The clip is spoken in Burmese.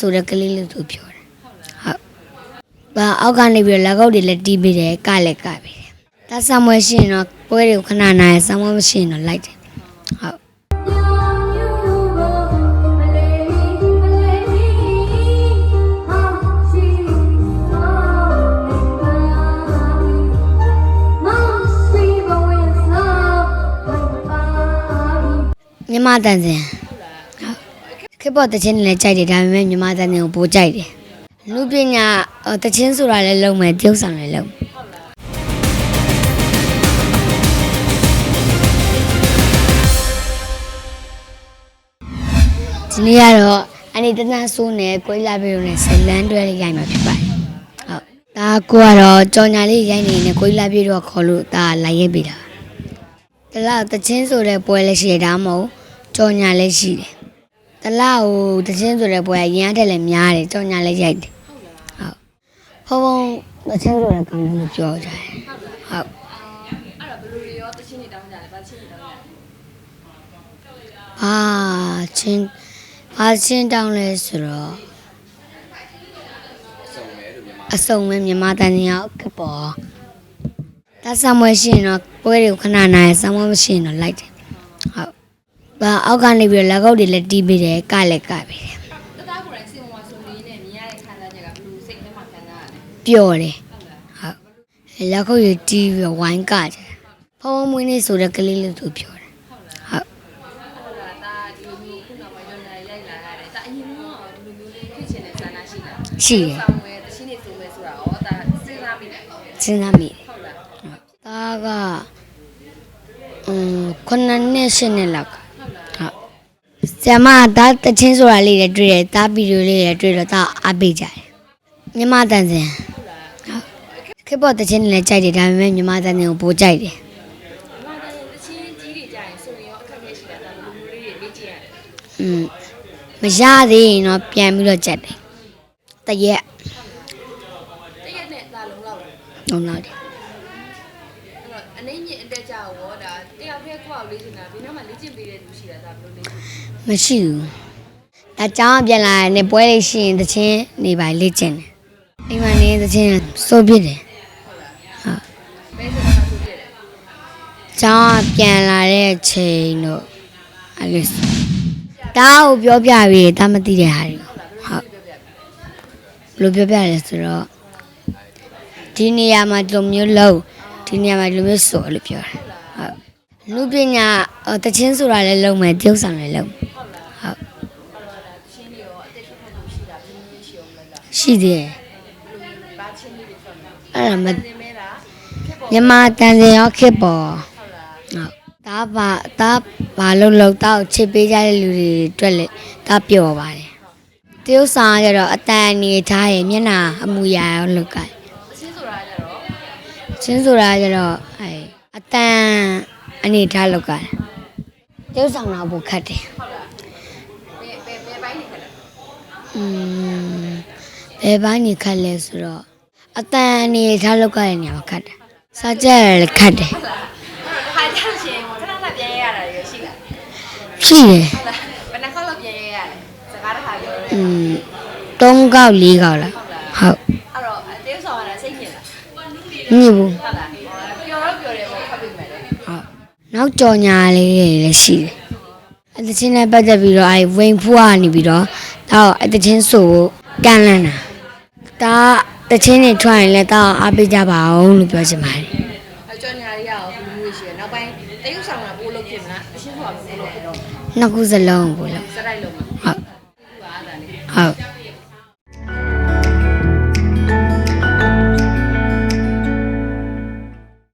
ဆိုတဲ့ကလေးလို့သူပြောတယ်ဟုတ်ဘာအောက်ကနေပြီးတော့လက်ကုပ်တွေလည်းတီးပေးတယ်ကလည်းကပေးတယ်ဒါဆမ်မွေရှိရင်တော့ပွဲတွေကိုခဏနားရဆမ်မွေမရှိရင်တော့လိုက်တယ်ဟုတ်မြမတန်စင် ခေတ်ပေါ်တချင်းလည်းကြိုက်တယ်ဒါပေမဲ့မြမတန်စင်ကိုပိုကြိုက်တယ်လူပညာအော်တချင်းဆိုတာလည်းလုံးမယ်တရုပ်ဆောင်လည်းလုံးဒီနေ့ကတော့အနေတနဆိုးနဲ့ကိုယ်လာပြီးတော့နဲ့ဇလန်းတွဲလေးရိုက်မှာဖြစ်ပါတယ်ဟုတ်ဒါကိုကတော့ကြော်ညာလေးရိုက်နေနေကိုယ်လာပြီးတော့ခေါ်လို့ဒါလိုက်ရိုက်ပေးတာတလားတချင်းဆိုတဲ့ပွဲလည်းရှိတယ်ဒါမှမဟုတ်ကြော်ညာလည်းရှိတယ် တလားဟိုတချင်းဆိုတဲ့ပွဲကရမ်းထက်လည်းများတယ်ကြော်ညာလည်းရိုက်တယ်ဟုတ်ဘုံဘုံတချင်းဆိုတဲ့ကောင်လို့ပြောကြတယ်ဟုတ်အဲ့တော့ဘယ်လိုတွေရောတချင်းတွေတောင်းကြလဲဗာချင်းတွေတောင်းကြလဲအာချင်းဘာချင်းတောင်းလဲဆိုတော့အစုံပဲမြန်မာတန်ကြီးရောကပေါ်ဒါဆမ်မွေရှိရင်တော့ပွဲတွေကိုခဏနားရဆမ်မွေမရှိရင်တော့လိုက်တယ်ဟုတ် ဘာအောက်ကနေပြီးတော့လက်ကုပ်တွေလည်းတီးပေးတယ်ကလည်းကပေးတယ်တသားကိုယ်တိုင်စင်မွာဆိုလေးနဲ့မြင်ရတဲ့ခံစားချက်ကဘယ်လိုစိတ်ထဲမှာခံစားရလဲပျော်တယ်ဟုတ်လားဟုတ်လက်ခုပ်ရည်တီးပြီးတော့ဝိုင်းကတယ်ဖုံးဖုံးမွေးနေဆိုတဲ့ကလေးလို့သူပြောတယ်ဟုတ်ဟုတ်လားဒါဒီလိုမျိုးခုနောက်ပိုင်းတော့လည်းရိုက်လာရတယ်ဒါအရင်ကဒီလိုမျိုးလေးဖြစ်ချင်တဲ့ဆန္ဒရှိလားရှိတယ်ဆောင်းဝဲတချင်းတွေစုံမဲဆိုတာရောဒါစဉ်းစားမိတယ်စဉ်းစားမိတယ်ဟုတ်လားဒါကအင်းခုနှစ်နှစ်ရှစ်နှစ်လောက်ကဟုတ်လားဟုတ် ဆရာမကဒါတချင်းဆိုတာလေးတွေတွေ့တယ်ဒါဗီဒီယိုလေးတွေတွေ့တော့ဒါအားပေးကြတယ်မြန်မာတန်စင်ဟုတ်လားဟုတ်ခေတ်ပေါ်တချင်းတွေလည်းကြိုက်တယ်ဒါပေမဲ့မြန်မာတန်စင်ကိုပိုကြိုက်တယ်ဒီမှာတချင်းကြီးတွေကြာရင်ဆိုရင်ရောအခက်အခဲရှိတာဒါဘယ်လိုမျိုးလေးတွေလေ့ကျင့်ရတယ်อืมမရသေးရင်တော့ပြန်ပြီးတော့ကြက်တယ်တရက်တရက်နဲ့ဒါလုံးလောက်တယ်လုံးလောက်တယ် အဲ့တော့အနေညစ်အတက်ကြရောဒါတယောက်တည်းကိုယ့်အောင်လေ့ကျင့်တာဒီနောက်မှာလေ့ကျင့်ပေးတဲ့သူရှိတာဒါဘယ်လိုလေ့ကျင့်မရှိဘူးဒါကြောင်းပြန်လာတဲ့နေ့ပွဲလေးရှိရင်တချင်းနေပါလေ့ကျင့်တယ်အိမ်မှာနေတချင်းစိုးပြစ်တယ်ဘယ်ဆိုတာဆိုပြတယ်ကျောင်းကပြန်လာတဲ့ချိန်တော့အဲ့လိုတားကိုပြောပြပြီးတားမသိတဲ့ဟာတွေဟုတ်ဘယ်လိုပြောပြလဲဆိုတော့ဒီနေရာမှာဒီလိုမျိုးလုံး ဒီနေရာမှာဒီလိုမျိုးဆိုလို့ပြောတယ်ဟုတ်လူပညာအော်တချင်းဆိုတာလည်းလုံးမယ်တရုပ်ဆောင်လည်းလုံးဟုတ်ရှင်းနေရောအတက်ရှိဖို့ရှိတာဘယ်လိုရှိအောင်လဲလားရှိသေးတယ်ဘာချင်းလေးတွေဆိုတော့အဲ့ဒါမသင်မဲတာခက်ပေါ်မြန်မာတန်စင်ရောခစ်ပေါ်ဟုတ်လားဟုတ်ဒါပါဒါဘာလို့လို့တောက်ချစ်ပေးကြတဲ့လူတွေအတွက်လည်းဒါပျော်ပါတယ်တရုတ်ဆောင်ကကြတော့အတန်အနေထားရဲ့မျက်နှာအမူအရာရောလောက်ကအချင်းဆိုတာကြတော့ ချင်းဆိုတာကကြတော့အဲအတန်အနေထားလောက်ကတရုတ်ဆောင်တော့ပိုခတ်တယ် ဟုတ်လားဘယ်ဘယ်ဘယ်ပိုင်းနေခက်လဲ อืมဘယ်ပိုင်းနေခတ်လဲဆိုတော့အတန်အနေထားလောက်ကတဲ့နေရာမှာခတ်တယ်စာကြက်လည်းခတ်တယ် ဟုတ်လားခါကြရှင်ခဏခဏပြန်ရရတာရရှိလား ရှိတယ် ဟုတ်လားဘယ်နှခေါက်လောက်ပြန်ရရလဲစကားတစ်ခါပြောရဲ อืม3ကောက်4ကောက်လား ဟုတ်လား ဟုတ် အဲ့တော့အသေးဆောင်ရတာစိတ်ညစ်လား မြည်ဘူးဟုတ်လားပျော်တော့ပျော်တယ်ပေါ့ဖတ်ပြီးမယ်လေဟုတ်နောက်ကြော်ညာလေးတွေလည်းရှိတယ်အတချင်းနဲ့ပတ်သက်ပြီးတော့အဲဝိန်ဖူးကနေပြီးတော့တောက်အတချင်းဆိုကိုကန်လန်းတာဒါတချင်းတွေထွက်ရင်လည်းတောက်အားပေးကြပါအောင်လို့ပြောချင်ပါတယ်အကျော်ညာလေးရအောင်ဘယ်လိုမျိုးရှိရနောက်ပိုင်းတရုပ်ဆောင်တာပိုးလုပ်ဖြစ်မလားအရှင်းဆိုတာပိုးလုပ်ဖြစ်တော့နှစ်ခုစလုံးကိုလို့စရိုက်လုံးမှာဟုတ်ပါတာလေဟုတ်